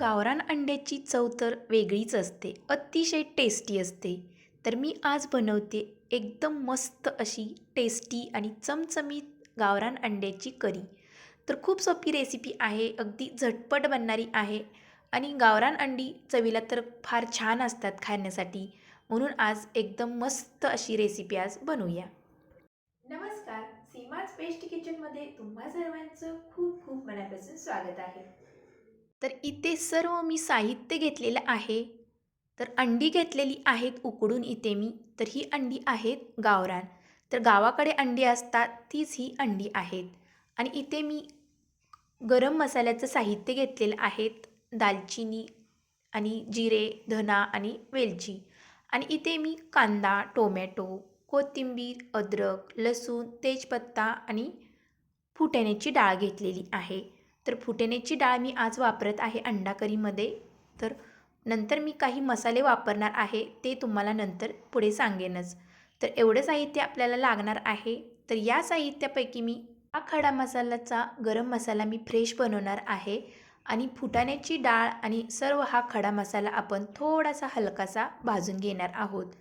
गावरान अंड्याची चव तर वेगळीच असते अतिशय टेस्टी असते. तर मी आज बनवते एकदम मस्त अशी टेस्टी आणि चमचमीत गावरान अंड्याची करी. तर खूप सोपी रेसिपी आहे अगदी झटपट बनणारी आहे आणि गावरान अंडी चवीला तर फार छान असतात खाण्यासाठी. म्हणून आज एकदम मस्त अशी रेसिपी आज बनवूया. नमस्कार सीमाज बेस्ट किचनमध्ये तुम्हा सर्वांचं खूप खूप मनापासून स्वागत आहे. तर इथे सर्व मी साहित्य घेतलेलं आहे. तर अंडी घेतलेली आहेत उकडून इथे मी. तर ही अंडी आहेत गावरान. तर गावाकडे अंडी असतात तीच ही अंडी आहेत. आणि इथे मी गरम मसाल्याचं साहित्य घेतलेलं आहेत. दालचिनी आणि जिरे धना आणि वेलची. आणि इथे मी कांदा टोमॅटो कोथिंबीर अद्रक लसूण तेजपत्ता आणि फुटाण्याची डाळ घेतलेली आहे. तर फुटेण्याची डाळ मी आज वापरत आहे अंडा करीमध्ये तर नंतर मी काही मसाले वापरणार आहे ते तुम्हाला नंतर पुढे सांगेनच. तर एवढं साहित्य आपल्याला लागणार आहे. तर या साहित्यापैकी मी हा खडा मसाल्याचा गरम मसाला मी फ्रेश बनवणार आहे. आणि फुटाण्याची डाळ आणि सर्व हा खडा मसाला आपण थोडासा हलकासा भाजून घेणार आहोत.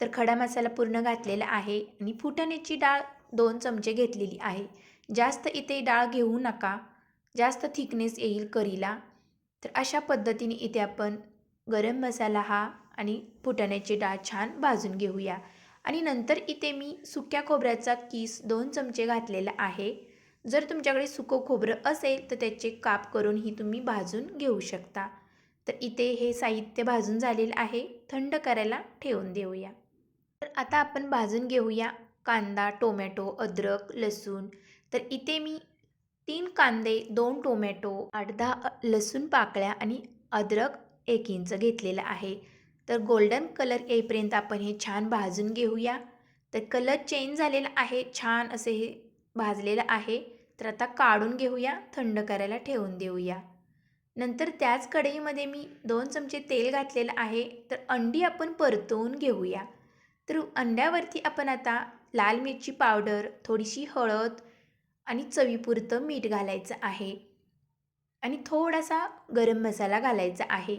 तर खडा मसाला पूर्ण घातलेला आहे आणि फुटाण्याची डाळ दोन चमचे घेतलेली आहे. जास्त इथे डाळ घेऊ नका. जास्त थिकनेस येईल करीला तर अशा पद्धतीने इथे आपण गरम मसाला हा आणि फुटाण्याची डाळ छान भाजून घेऊया. आणि नंतर इथे मी सुक्या खोबऱ्याचा किस दोन चमचे घातलेला आहे. जर तुमच्याकडे सुकं खोबरं असेल तर त्याचे काप करूनही तुम्ही भाजून घेऊ शकता. तर इथे हे साहित्य भाजून झालेलं आहे. थंड करायला ठेवून देऊया. तर आता आपण भाजून घेऊया कांदा टोमॅटो अद्रक लसूण. तर इथे मी तीन कांदे दोन टोमॅटो आठ दहा लसूण पाकळ्या आणि अद्रक एक इंच घेतलेलं आहे. तर गोल्डन कलर येईपर्यंत आपण हे छान भाजून घेऊया. तर कलर चेंज झालेला आहे छान असे हे भाजलेलं आहे. तर आता काढून घेऊया थंड करायला ठेवून देऊया. नंतर त्याच कढईमध्ये मी दोन चमचे तेल घातलेलं आहे. तर अंडी आपण परतवून घेऊया. तर अंड्यावरती आपण आता लाल मिरची पावडर थोडीशी हळद आणि चवीपुरतं मीठ घालायचं आहे. आणि थोडासा गरम मसाला घालायचा आहे.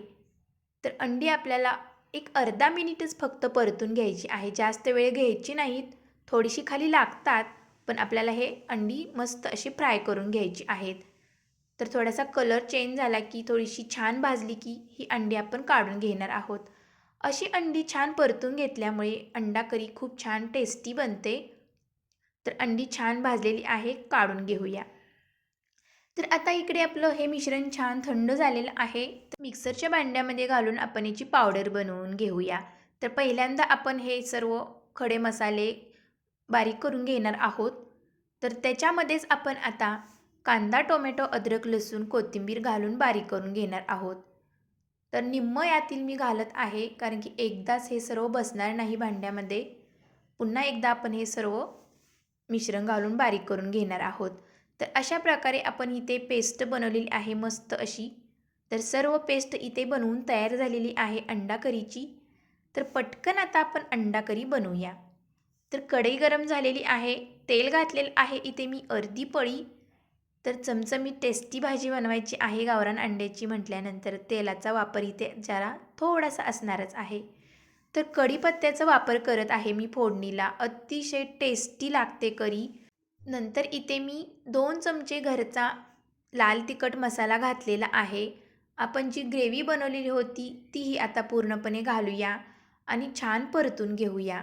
तर अंडी आपल्याला एक अर्धा मिनिटच फक्त परतून घ्यायची आहे. जास्त वेळ घ्यायची नाहीत. थोडीशी खाली लागतात पण आपल्याला हे अंडी मस्त अशी फ्राय करून घ्यायची आहेत. तर थोडासा कलर चेंज झाला की थोडीशी छान भाजली की ही अंडी आपण काढून घेणार आहोत. अशी अंडी छान परतून घेतल्यामुळे अंडा करी खूप छान टेस्टी बनते. तर अंडी छान भाजलेली आहे काढून घेऊया. तर आता इकडे आपलं हे मिश्रण छान थंड झालेलं आहे. तर मिक्सरच्या भांड्यामध्ये घालून आपण याची पावडर बनवून घेऊया. तर पहिल्यांदा आपण हे सर्व खडे मसाले बारीक करून घेणार आहोत. तर त्याच्यामध्येच आपण आता कांदा टोमॅटो अद्रक लसूण कोथिंबीर घालून बारीक करून घेणार आहोत. तर निम्म यातील मी घालत आहे कारण की एकदाच हे सर्व बसणार नाही भांड्यामध्ये. पुन्हा एकदा आपण हे सर्व मिश्रण घालून बारीक करून घेणार आहोत. तर अशा प्रकारे आपण इथे पेस्ट बनवलेली आहे मस्त अशी. तर सर्व पेस्ट इथे बनवून तयार झालेली आहे अंडा करीची तर पटकन आता आपण अंडा करी बनवूया. तर कढई गरम झालेली आहे. तेल घातलेलं आहे. इथे मी अर्धी पळी. तर चमचमी टेस्टी भाजी बनवायची आहे गावरान अंड्याची म्हटल्यानंतर तेलाचा वापर इथे जरा थोडासा असणारच आहे. तर कढीपत्त्याचा वापर करत आहे मी फोडणीला. अतिशय टेस्टी लागते करी. नंतर इथे मी दोन चमचे घरचा लाल तिखट मसाला घातलेला आहे. आपण जी ग्रेव्ही बनवलेली होती तीही आता पूर्णपणे घालूया आणि छान परतून घेऊया.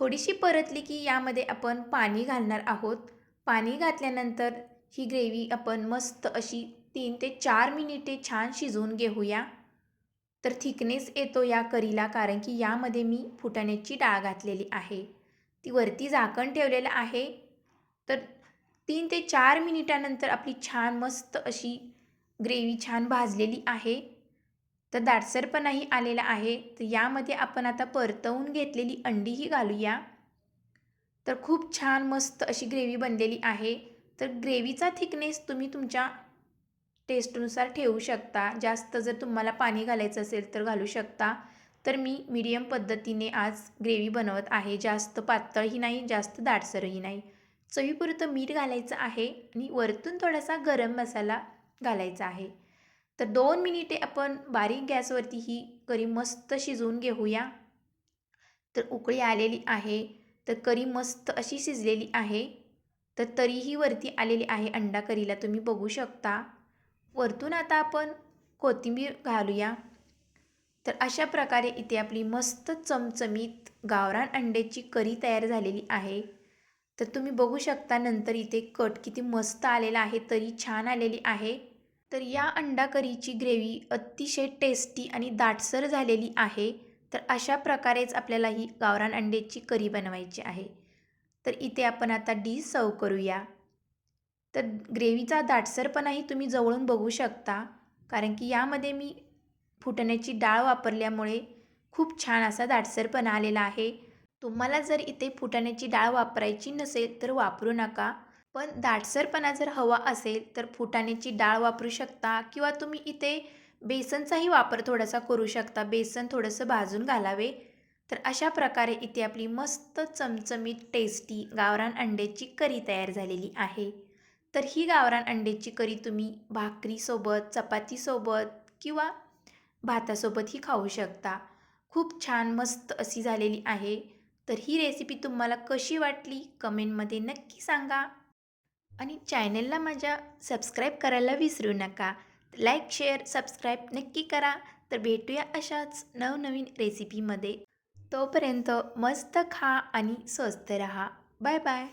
थोडीशी परतली की यामध्ये आपण पाणी घालणार आहोत. पाणी घातल्यानंतर ही ग्रेव्ही आपण मस्त अशी तीन ते चार मिनिटे छान शिजवून घेऊया. तर थिकनेस येतो या करीला कारण की यामध्ये मी फुटाण्याची डाळ घातलेली आहे. ती वरती झाकण ठेवलेलं आहे. तर तीन ते चार मिनिटानंतर आपली छान मस्त अशी ग्रेव्ही छान भाजलेली आहे. तर दाटसरपणाही आलेला आहे. तर यामध्ये आपण आता परतवून घेतलेली अंडीही घालूया. तर खूप छान मस्त अशी ग्रेव्ही बनलेली आहे. तर ग्रेव्हीचा थिकनेस तुम्ही तुमच्या टेस्टनुसार ठेवू शकता. जास्त जर तुम्हाला पाणी घालायचं असेल तर घालू शकता. तर मी मीडियम पद्धतीने आज ग्रेव्ही बनवत आहे. जास्त पातळही नाही जास्त दाटसरही नाही. चवीपुरतं मीठ घालायचं आहे आणि वरतून थोडासा गरम मसाला घालायचा आहे. तर दोन मिनिटे आपण बारीक गॅसवरती ही करी मस्त शिजवून घेऊया. तर उकळी आलेली आहे. तर करी मस्त अशी शिजलेली आहे. तर तरीही वरती आलेली आहे अंडा करीला तुम्ही बघू शकता. वरतून आता आपण कोथिंबीर घालूया. तर अशा प्रकारे इथे आपली मस्त चमचमीत गावरान अंड्याची करी तयार झालेली आहे. तर तुम्ही बघू शकता नंतर इथे कट किती मस्त आलेला आहे तरी छान आलेली आहे. तर या अंडा करीची ग्रेव्ही अतिशय टेस्टी आणि दाटसर झालेली आहे. तर अशा प्रकारेच आपल्याला ही गावरान अंड्याची करी बनवायची आहे. तर इथे आपण आता डिश सर्व करूया. तर ग्रेव्हीचा दाटसरपणाही तुम्ही जवळून बघू शकता. कारण की यामध्ये मी फुटण्याची डाळ वापरल्यामुळे खूप छान असा दाटसरपणा आलेला आहे. तुम्हाला जर इथे फुटाण्याची डाळ वापरायची नसेल तर वापरू नका. पण दाटसरपणा जर हवा असेल तर फुटाण्याची डाळ वापरू शकता किंवा तुम्ही इथे बेसनचाही वापर थोडासा करू शकता. बेसन थोडंसं भाजून घालावे. तर अशा प्रकारे इथे आपली मस्त चमचमीत टेस्टी गावरान अंड्याची करी तयार झालेली आहे. तर ही गावरान अंड्याची करी तुम्ही भाकरीसोबत चपातीसोबत किंवा भातासोबतही खाऊ शकता. खूप छान मस्त अशी झालेली आहे. तर ही रेसिपी तुम्हाला कशी वाटली? कमेंटमध्ये नक्की सांगा. आणि चॅनलला माझ्या सबस्क्राईब करायला विसरू नका. लाईक शेअर सबस्क्राईब नक्की करा. तर भेटूया अशाच नवनवीन रेसिपीमध्ये तोपर्यंत मस्त खा आणि स्वस्त रहा. Bye bye